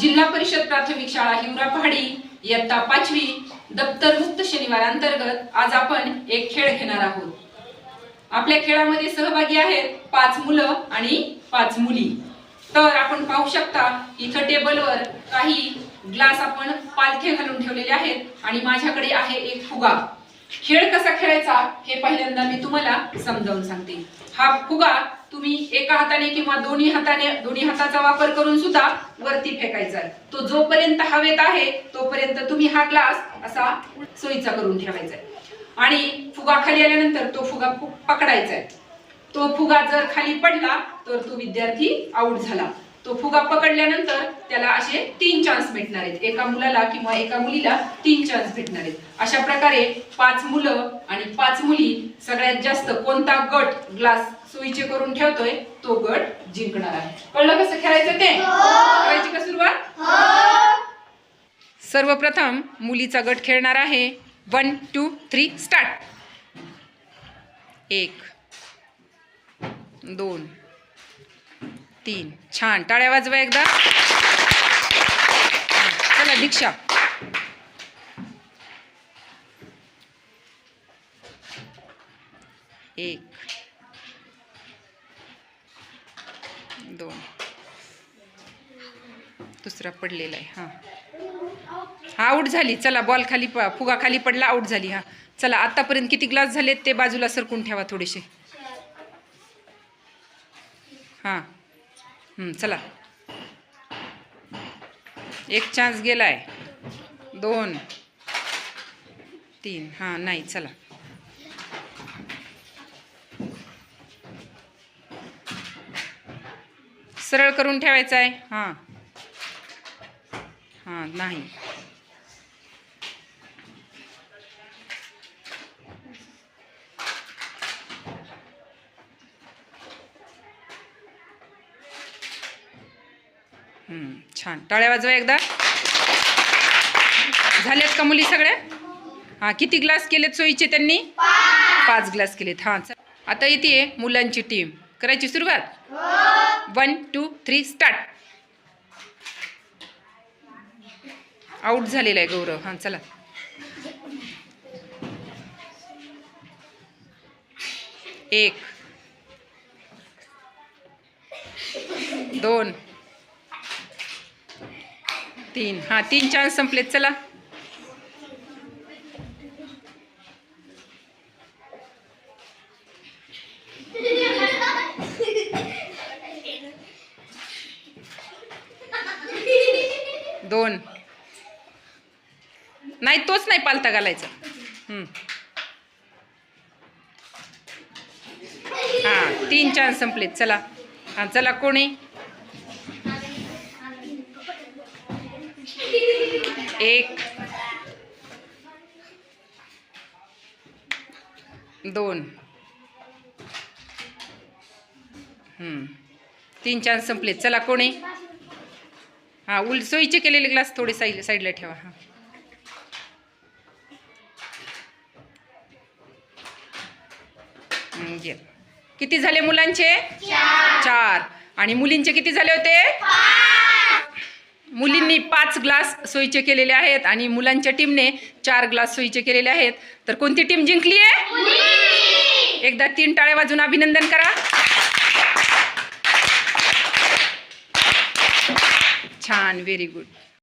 जिल्हा परिषद प्राथमिक शाळा हिवरा पहाडी इयत्ता पाचवी दप्तर मुक्त शनिवार अंतर्गत आज आपण एक खेळ घेणार आहोत. आपल्या खेळामध्ये सहभागी आहेत पाच मुलं आणि पाच मुली. तर आपण पाहू शकता इथं टेबलवर काही ग्लास आपण पालखे घालून ठेवलेले आहेत आणि माझ्याकडे आहे एक फुगा. खेळ कसा खेळायचा हे पहिल्यांदा मी तुम्हाला समजावून सांगते हा फुगा तुम्ही एका हाताने किंवा दोन्ही हाताने दोन्ही हाताचा वापर करून सुद्धा वरती फेकायचा आहे. तो जोपर्यंत हवेत आहे तोपर्यंत तुम्ही हा ग्लास असा सोयीचा करून ठेवायचा आहे. आणि फुगा खाली आल्यानंतर तो फुगा पकडायचा आहे तो फुगा जर खाली पडला तर तो विद्यार्थी आऊट झाला तो फुगा पकडल्यानंतर त्याला असे तीन चान्स भेटणार आहेत. एका मुलाला किंवा एका मुलीला तीन चान्स भेटणार आहेत. अशा प्रकारे पाच मुलं आणि पाच मुली सगळ्यात जास्त कोणता गट ग्लास सोयीचे करून ठेवतोय तो गट जिंकणार आहे. कळलं कसं खेळायचं ते? करायची का सुरुवात? सर्वप्रथम मुलीचा गट खेळणार आहे. वन टू थ्री स्टार्ट एक दोन तीन. छान. टाळ्या वाजवा एकदा. चला दीक्षा. एक. दोन. दुसरा पडलेला आहे. हां. हा आऊट झाली. चला बॉल खाली प फुगा खाली पडला आऊट झाली. हा. चला आतापर्यंत किती ग्लास झालेत ते बाजूला सरकून ठेवा थोडेसे. हां. चला. एक चान्स गेला आहे दोन. तीन. हां नाही चला. सरळ करून ठेवायचं आहे. हां. हां नाही. छान. टाळ्या वाजवा एकदा. झाल्यात का मुली सगळ्या हां किती ग्लास केलेत सोयीचे त्यांनी? पाच ग्लास केलेत. हां चल. आता येते मुलांची टीम करायची सुरुवात? One two three start out झालेला आहे गौरव. हां चला. एक. दोन. तीन. हां तीन चान्स संपलेत चला. दोन. नाही तोच नाही पालता घालायचा. हां तीन चान्स संपलेत चला. हां चला कोणी? एक दोन. हम्म. तीन चान्स संपलेत चला कोणी? हां उल सोयीचे केलेले ग्लास थोडे साईड साईडला ठेवा हां. किती झाले मुलांचे? चार. आणि मुलींचे किती झाले होते? मुलींनी पाच ग्लास सोयीचे केलेले आहेत आणि मुलांच्या टीमने चार ग्लास सोयीचे केलेले आहेत. तर कोणती टीम जिंकली आहे? एकदा तीन टाळ्या वाजून अभिनंदन करा. छान व्हेरी गुड